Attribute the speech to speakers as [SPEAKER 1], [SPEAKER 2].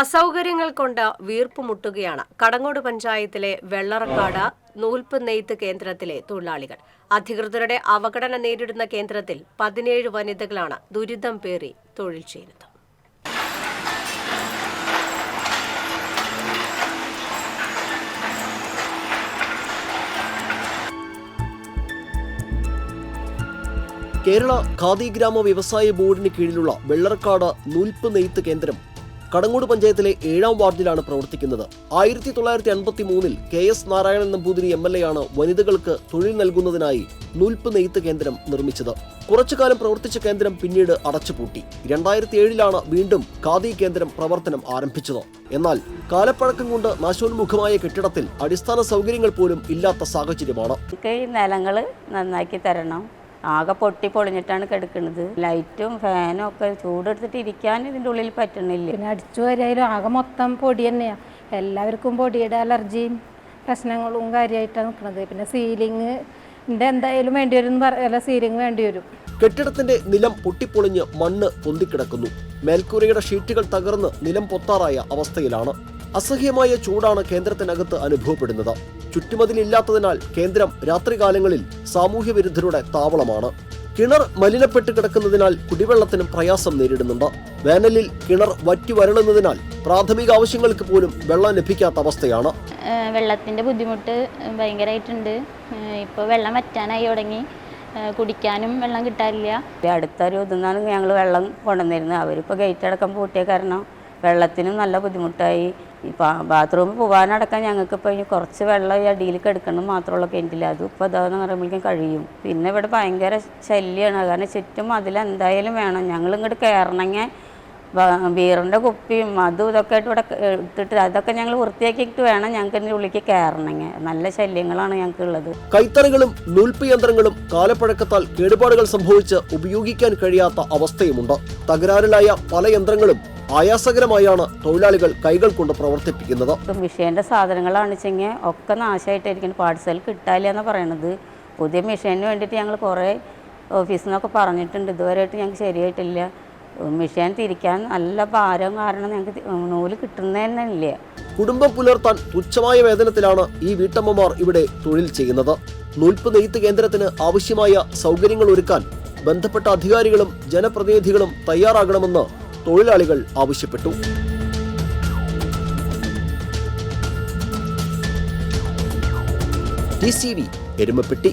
[SPEAKER 1] അസൗകര്യങ്ങൾ കൊണ്ട് വീർപ്പുമുട്ടുകയാണ് കടങ്ങോട് പഞ്ചായത്തിലെ വെള്ളറക്കാട് നൂൽപ്പ് നെയ്ത്ത് കേന്ദ്രത്തിലെ തൊഴിലാളികൾ. അധികൃതരുടെ അവഗണന നേരിടുന്ന കേന്ദ്രത്തിൽ പതിനേഴ് വനിതകളാണ് ദുരിതം പേറി തൊഴിൽ ചെയ്യുന്നത്.
[SPEAKER 2] കേരള ഖാദി ഗ്രാമ വ്യവസായ ബോർഡിന് കീഴിലുള്ള വെള്ളർക്കാട് നൂൽപ്പ് നെയ്ത്ത് കേന്ദ്രം കടങ്ങോട് പഞ്ചായത്തിലെ ഏഴാം വാർഡിലാണ് പ്രവർത്തിക്കുന്നത്. ആയിരത്തി തൊള്ളായിരത്തി അൻപത്തി മൂന്നിൽ K S Narayanan Namboothiri M L A ആണ് വനിതകൾക്ക് തൊഴിൽ നൽകുന്നതിനായി നൂൽപ്പ് നെയ്ത്ത് കേന്ദ്രം നിർമ്മിച്ചത്. കുറച്ചു കാലം പ്രവർത്തിച്ച കേന്ദ്രം പിന്നീട് അടച്ചുപൂട്ടി. രണ്ടായിരത്തി ഏഴിലാണ് വീണ്ടും ഖാദി കേന്ദ്രം പ്രവർത്തനം ആരംഭിച്ചത്. എന്നാൽ കാലപ്പഴക്കം കൊണ്ട് നാശോന്മുഖമായ കെട്ടിടത്തിൽ അടിസ്ഥാന സൗകര്യങ്ങൾ പോലും ഇല്ലാത്ത സാഹചര്യമാണ്.
[SPEAKER 3] നന്നാക്കി തരണം. ആകെ പൊട്ടി പൊളിഞ്ഞിട്ടാണ് കിടക്കുന്നത് ലൈറ്റും ഫാനും ഒക്കെ ചൂടെടുത്തിട്ട് ഇരിക്കാൻ ഇതിന്റെ ഉള്ളിൽ പറ്റണില്ല.
[SPEAKER 4] പിന്നെ അടിച്ചു വരായാലും ആകെ മൊത്തം പൊടി തന്നെയാണ് എല്ലാവർക്കും പൊടിയുടെ അലർജിയും പ്രശ്നങ്ങളും കാര്യമായിട്ടാണ് നിൽക്കുന്നത് പിന്നെ സീലിംഗ് എന്തായാലും വേണ്ടി വരും സീലിംഗ് വേണ്ടി വരും.
[SPEAKER 2] കെട്ടിടത്തിന്റെ നിലം പൊട്ടിപ്പൊളിഞ്ഞ് മണ്ണ് പൊന്തിക്കിടക്കുന്നു. മേൽക്കൂരയുടെ ഷീറ്റുകൾ തകർന്ന് നിലം പൊത്താറായ അവസ്ഥയിലാണ്. അസഹ്യമായ ചൂടാണ് കേന്ദ്രത്തിനകത്ത് അനുഭവപ്പെടുന്നത്. ചുറ്റുമതിലില്ലാത്തതിനാൽ കേന്ദ്രം രാത്രികാലങ്ങളിൽ സാമൂഹ്യ വിരുദ്ധരുടെ താവളമാണ്. കിണർ മലിനപ്പെട്ട് കിടക്കുന്നതിനാൽ കുടിവെള്ളത്തിനും പ്രയാസം നേരിടുന്നുണ്ട്. വേനലിൽ കിണർ വറ്റി വരളുന്നതിനാൽ പ്രാഥമിക ആവശ്യങ്ങൾക്ക് പോലും വെള്ളം ലഭിക്കാത്ത അവസ്ഥയാണ്.
[SPEAKER 5] വെള്ളത്തിന്റെ ബുദ്ധിമുട്ട് ഭയങ്കരമായിട്ടുണ്ട് ഇപ്പോൾ വെള്ളം വറ്റാനായി തുടങ്ങി. കുടിക്കാനും വെള്ളം കിട്ടാറില്ല.
[SPEAKER 3] അടുത്തൊരു ഇതെന്നാണ് ഞങ്ങൾ വെള്ളം കൊണ്ടുവന്നിരുന്നത്. അവരിപ്പോൾ ഗേറ്റ് അടക്കം പൂട്ടിയ കാരണം വെള്ളത്തിനും നല്ല ബുദ്ധിമുട്ടായി. ബാത്റൂമിൽ പോകാനടക്കം ഞങ്ങൾക്ക് ഇപ്പോൾ ഇനി കുറച്ച് വെള്ളം ഈ അടിയിൽ എടുക്കണം മാത്രമുള്ള കിണറ്റിൽ അതും ഇപ്പോൾ ഇതാന്ന് പറയുമ്പോഴേക്കും കഴിയും. പിന്നെ ഇവിടെ ഭയങ്കര ശല്യമാണ് കാരണം ചുറ്റും അതിലെന്തായാലും വേണം. ഞങ്ങൾ ഇങ്ങോട്ട് കയറണമെങ്കിൽ ബീറിന്റെ കുപ്പിയും അതും ഇതൊക്കെ ആയിട്ട് ഇവിടെ ഇട്ടിട്ട് അതൊക്കെ ഞങ്ങൾ വൃത്തിയാക്കിയിട്ട് വേണം ഞങ്ങൾക്ക് ഇതിന്റെ ഉള്ളിക്ക് കയറണമെങ്കിൽ നല്ല ശല്യങ്ങളാണ് ഞങ്ങൾക്ക് ഉള്ളത്
[SPEAKER 2] കൈത്തറികളും നൂൽപ്പ് യന്ത്രങ്ങളും കാലപ്പഴക്കത്താൽ കേടുപാടുകൾ സംഭവിച്ച് ഉപയോഗിക്കാൻ കഴിയാത്ത അവസ്ഥയുമുണ്ട്. തകരാറിലായ പല യന്ത്രങ്ങളും ആയാസകരമായാണ് തൊഴിലാളികൾ കൈകൾ കൊണ്ട് പ്രവർത്തിപ്പിക്കുന്നത്.
[SPEAKER 3] മിഷീന്റെ സാധനങ്ങളാണ് വെച്ചെങ്കിൽ ഒക്കെ നാശമായിട്ടായിരിക്കും. പാർസൽ കിട്ടാല്ല എന്ന് പറയണത്. പുതിയ മിഷീന് വേണ്ടിയിട്ട് ഞങ്ങൾ കുറേ ഓഫീസിൽ നിന്നൊക്കെ പറഞ്ഞിട്ടുണ്ട്. ഇതുവരെയായിട്ട് ഞങ്ങൾക്ക് ശരിയായിട്ടില്ല. മെഷീൻ തിരിക്കാൻ നല്ല ഭാരം കാരണം ഞങ്ങൾക്ക് നൂൽ കിട്ടുന്നതന്നെയില്ല
[SPEAKER 2] കുടുംബം പുലർത്താൻ തുച്ഛമായ വേതനത്തിലാണ് ഈ വീട്ടമ്മമാർ ഇവിടെ തൊഴിൽ ചെയ്യുന്നത്. നൂൽപ്പ് നെയ്ത്ത് കേന്ദ്രത്തിന് ആവശ്യമായ സൗകര്യങ്ങൾ ഒരുക്കാൻ ബന്ധപ്പെട്ട അധികാരികളും ജനപ്രതിനിധികളും തയ്യാറാകണമെന്ന് തൊഴിലാളികൾ ആവശ്യപ്പെട്ടു. T C V Erumapetty